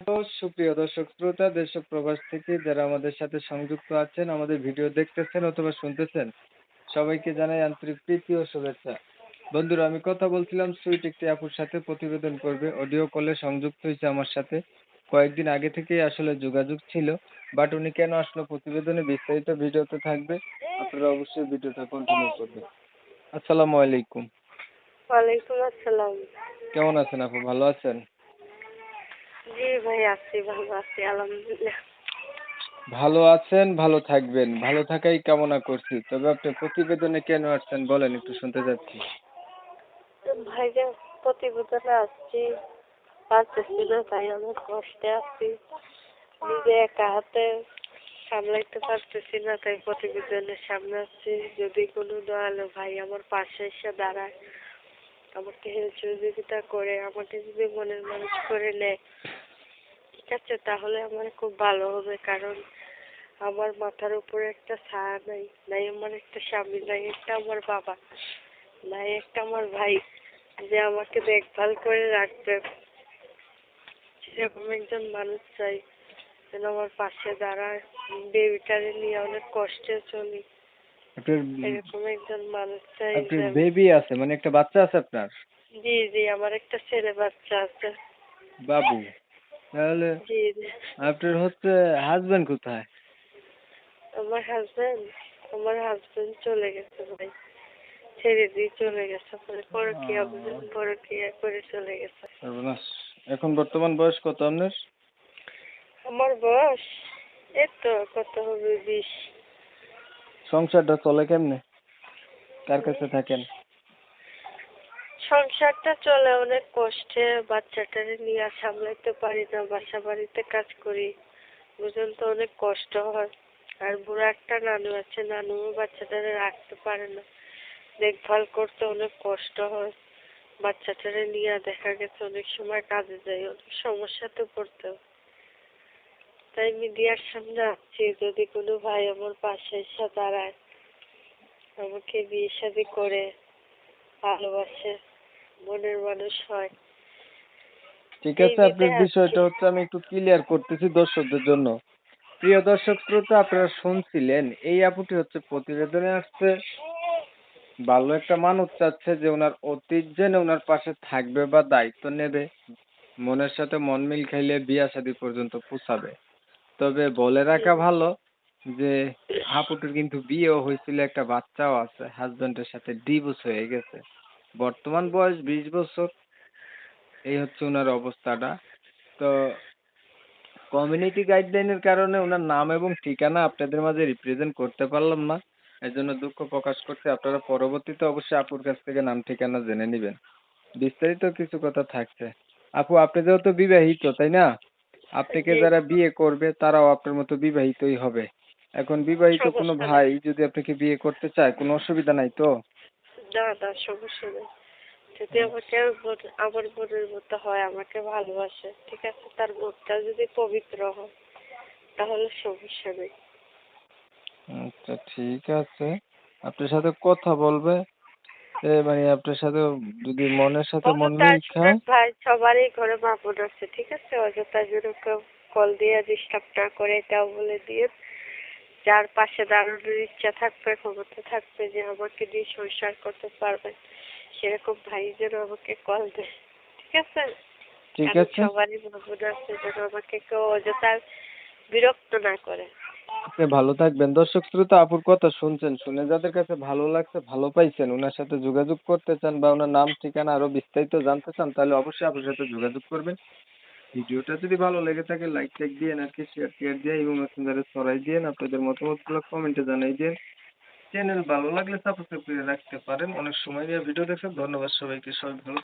তো সুপ্রিয় দর্শক শ্রোতা দেশ ও প্রবাস থেকে যারা আমাদের সাথে সংযুক্ত আছেন আমাদের ভিডিও দেখতেছেন অথবা শুনতেছেন সবাইকে জানাই আন্তরিক প্রীতি ও শুভেচ্ছা। বন্ধুরা আমি কথা বলছিলাম সুইট একটি আপুর সাথে প্রতিবেদন করবে। অডিও কলে সংযুক্ত হয়েছে আমার সাথে। কয়েকদিন আগে থেকেই আসলে যোগাযোগ ছিল বাট উনি কেন আসলো প্রতিবেদনে বিস্তারিত ভিডিওতে থাকবে আপনারা অবশ্যই ভিডিওটা কন্টিনিউ করবেন। আসসালামু আলাইকুম। ওয়ালাইকুম আসসালাম। কেমন আছেন আপু? ভালো আছেন? জি ভাই আছি ভালো আছি আলহামদুলিল্লাহ। ভালো আছেন ভালো থাকবেন। ভালো থাকাই কামনা করছি। তবে আপনি প্রতিবেদনে কেন আসছেন বলেন একটু শুনতে চাচ্ছি। ভাইজান প্রতিবেদনে আসছি। পারতেছি না তাই অনেক কষ্টে আছি। নিজে একা হাতে সামলাইতে পারতেছি না তাই প্রতিবেদনের সামনে আসছি যদি কোনো দয়ালু ভাই আমার পাশে এসে দাঁড়ায় আমাকে সহযোগিতা করে আমাকে যদি মনের মানুষ করে নেয় ঠিক আছে তাহলে আমার খুব ভালো হবে কারণ আমার মাথার উপরে একটা ছায়া নাই নাই আমার একটা স্বামী নাই একটা আমার বাবা নাই একটা আমার ভাই যে আমাকে দেখভাল করে রাখবে। সেরকম একজন মানুষ চাই যেন আমার পাশে দাঁড়ায় বেবিটারে নিয়ে অনেক কষ্টে চলি। এরকম একজন মানুষ চাই আপনার বেবি আছে মানে একটা বাচ্চা আছে আপনার? জি জি আমার একটা ছেলে বাচ্চা আছে। বাবু। তাহলে আপনার হচ্ছে হাজবেন্ড কোথায়? আমার হাজবেন্ড আমার হাজবেন্ড চলে গেছে ভাই। ছেড়ে দিয়ে চলে গেছে। পরে পরে কি হবে? পরকিয়া পরকিয়া করে চলে গেছে? সর্বনাশ। এখন বর্তমান বয়স কত আপনার? আমার বয়স এই তো কত হবে বিশ। সংসারটা চলে কেমনে? কার কাছে থাকেন? সংসারটা চলে, অনেক কষ্টে বাচ্চাটারে নিয়ে সামলাইতে পারি না বাসা বাড়িতে কাজ করি। বুঝুন তো, অনেক কষ্ট হয়। আর বুড়ো একটা নানু আছে, নানুও বাচ্চাটারে রাখতে পারে না। দেখভাল করতে অনেক কষ্ট হয়। বাচ্চাটারে নিয়ে দেখা গেছে অনেক সময় কাজে যাই অনেক সমস্যাতে পড়তে তাই মিডিয়ার সামনে আসছি, যদি কোনো ভাই আমার পাশে এসে দাঁড়ায়, আমাকে বিয়ে শাদি করে, ভালোবাসে। মনের মানুষ হয়। ঠিক আছে আপনার বিষয়টা হচ্ছে আমি একটু ক্লিয়ার করতেছি দর্শকদের জন্য। প্রিয় দর্শক শ্রোতা আপনারা শুনছিলেন এই আপুটি হচ্ছে প্রতিবেদনে আসছে। ভালো একটা মানুষ চাচ্ছে যে ওনার অতীত জেনে ওনার পাশে থাকবে বা দায়িত্ব নেবে। মনের সাথে মন মিল খাইলে বিয়া শাদী পর্যন্ত পৌঁছাবে তবে বলে রাখা ভালো যে আপুটির কিন্তু বিয়েও হয়েছিল একটা বাচ্চাও আছে হাজবেন্ডের সাথে ডিভোর্স হয়ে গেছে। বর্তমান বয়স বিশ বছর। এই হচ্ছে ওনার অবস্থাটা। তো কমিউনিটি গাইডলাইনের কারণে ওনার নাম এবং ঠিকানা আপনাদের মাঝে রিপ্রেজেন্ট করতে পারলাম না। এর জন্য দুঃখ প্রকাশ করতে আপনারা পরবর্তীতে অবশ্যই আপুর কাছ থেকে নাম ঠিকানা জেনে নেবেন। বিস্তারিত কিছু কথা থাকছে। আপু আপনি যেহেতু বিবাহিত তাই না? আপনাকে। যারা বিয়ে করবে তারাও আপনার মতো বিবাহিতই হবে। এখন বিবাহিত কোনো ভাই যদি আপনাকে বিয়ে করতে চায় কোনো অসুবিধা নাই তো? না না সমস্যা নেই। যদি আমাকে আমার মনের মতো হয় আমাকে ভালোবাসে ঠিক আছে? তার মনটা যদি পবিত্র হয় তাহলে সমস্যা নেই। আচ্ছা ঠিক আছে। আপনার সাথে কথা বলবে। এ মানে আপনার সাথে যদি মনের সাথে মন মিল খায় ভাই সবারই ঘরে মা বোন আছে ঠিক আছে? অযথা যেন কেউ কল দিয়ে ডিস্টার্ব না করে এটাও বলে দিয়ে যার পাশে দাঁড়ানোর ইচ্ছা থাকবে ক্ষমতা থাকবে যে আমাকে নিয়ে সংসার করতে পারবে সেরকম ভাই যেন আমাকে কল দেয়। ঠিক আছে? ঠিক আছে। সবারই মা বোন আছে যেন আমাকে কেউ অযথা বিরক্ত না করে। আপনি ভালো থাকবেন। দর্শক শ্রোতা আপুর কথা শুনছেন শুনে যাদের কাছে ভালো লাগছে ভালো পাইছেন ওনার সাথে যোগাযোগ করতে চান বা ওনার নাম ঠিকানা আরও বিস্তারিত জানতে চান তাহলে অবশ্যই আপনার সাথে যোগাযোগ করবেন। ভিডিওটা যদি ভালো লেগে থাকে লাইক টাইক দিয়ে আর কি শেয়ার টেয়ার দিয়ে এবং মেসেঞ্জারে ছড়াই দিয়ে আপনাদের মতামতগুলো কমেন্টে জানাই দিয়ে চ্যানেল ভালো লাগলে সাবস্ক্রাইব করে রাখতে পারেন। অনেক সময় নিয়ে ভিডিও দেখেন ধন্যবাদ সবাইকে। সবাই ভালো